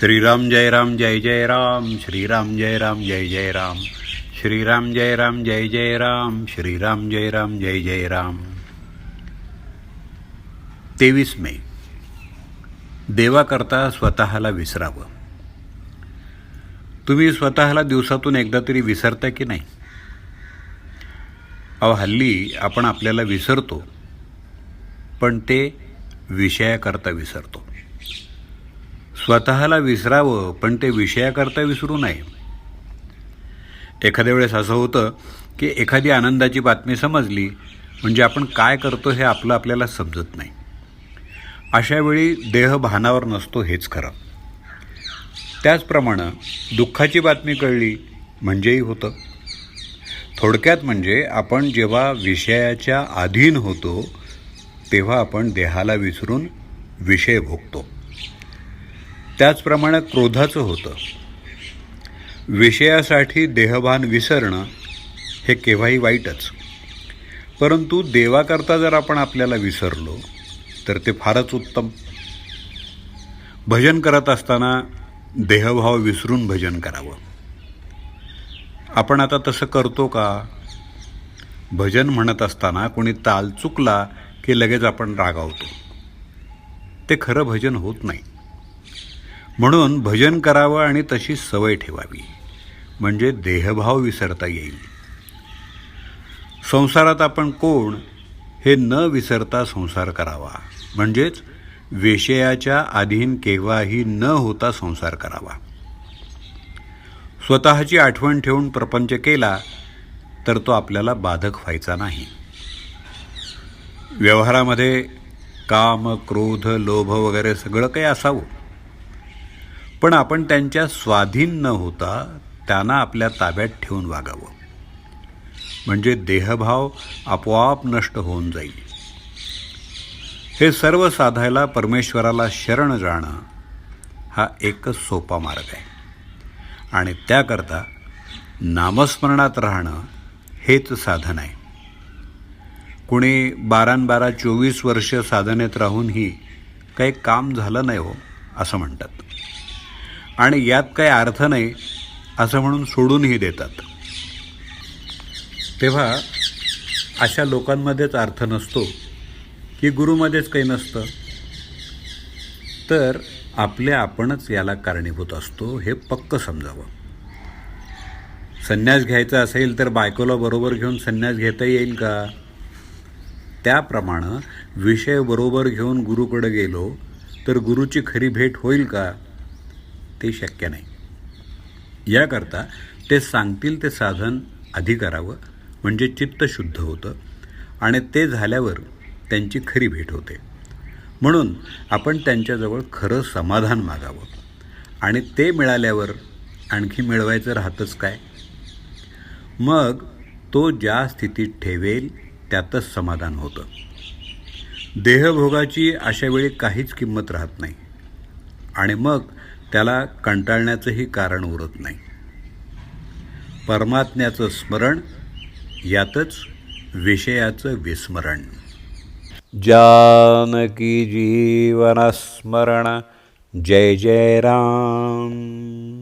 श्रीराम जय राम जय जय राम श्रीराम जय राम जय जय राम श्रीराम जय राम जय जय राम श्रीराम जय राम जय जय राम। तेवीस मे देवाकरता स्वतःला विसरावं. तुम्ही स्वतःला दिवसातून एकदा तरी विसरता की नाही? अहो हल्ली आपण आपल्याला विसरतो पण ते विषयाकरता विसरतो. स्वतःला विसरावं पण ते विषयाकरता विसरू नये. एखाद्या वेळेस असं होतं की एखादी आनंदाची बातमी समजली म्हणजे आपण काय करतो हे आपलं आपल्याला समजत नाही. अशा वेळी देह भानावर नसतो हेच खरं. त्याचप्रमाणे दुःखाची बातमी कळली म्हणजेही होतं. थोडक्यात म्हणजे आपण जेव्हा विषयाच्या अधीन होतो तेव्हा आपण देहाला विसरून विषय भोगतो. त्याचप्रमाणे क्रोधाचं होतं. विषयासाठी देहभान विसरणं हे केव्हाही वाईटच. परंतु देवाकरता जर आपण आपल्याला विसरलो तर ते फारच उत्तम. भजन करत असताना देहभाव विसरून भजन करावं. आपण आता तसं करतो का? भजन म्हणत असताना कोणी ताल चुकला की लगेच आपण रागावतो. ते खरं भजन होत नाही. म्हणून भजन करावं आणि तशी सवय ठेवावी. म्हणजे देहभाव विसरता येईल. संसारात आपण कोण? हे न विसरता संसार करावा. म्हणजेच विषयाच्या अधीन केव्हाही न होता संसार करावा. स्वतःची आठवण ठेवून प्रपंच केला तर तो आपल्याला बाधक व्हायचा नाही. व्यवहारामध्ये काम क्रोध लोभ वगैरे सगळं काही असावं. पण आपण त्यांच्या स्वाधीन न होता त्यांना आपल्या ताब्यात ठेवून वागावं. म्हणजे देहभाव आपोआप नष्ट होऊन जाईल. हे सर्व साधायला परमेश्वराला शरण जाणं हा एकच सोपा मार्ग आहे. आणि त्याकरता नामस्मरणात राहणं हेच साधन आहे. कुणी बारान बारा चोवीस वर्ष साधनेत राहूनही काही काम झालं नाही हो असं म्हणतात. आणि यात काही अर्थ नाही असं म्हणून सोडूनही देतात. तेव्हा अशा लोकांमध्येच अर्थ नसतो की गुरुमध्येच काही नसतं. तर आपले आपणच याला कारणीभूत असतो हे पक्क समजावं. संन्यास घ्यायचा असेल तर बायकोला बरोबर घेऊन संन्यास घेता येईल का? त्याप्रमाणे विषय बरोबर घेऊन गुरुकडे गेलो तर गुरुची खरी भेट होईल का? ते शक्य नाही. याकरता ते सांगतील ते साधन आधी करावं म्हणजे चित्त शुद्ध होतं आणि ते झाल्यावर त्यांची खरी भेट होते. म्हणून आपण त्यांच्याजवळ खरं समाधान मागावं आणि ते मिळाल्यावर आणखी मिळवायचं राहतंच काय? मग तो ज्या स्थितीत ठेवेल त्यातच समाधान होतं. देहभोगाची अशावेळी काहीच किंमत राहत नाही. आणि मग त्याला कंटाळण्याचंही कारण उरत नाही. परमात्म्याचं स्मरण यातच विषयाचं विस्मरण. जानकी जीवनस्मरण जय जय राम.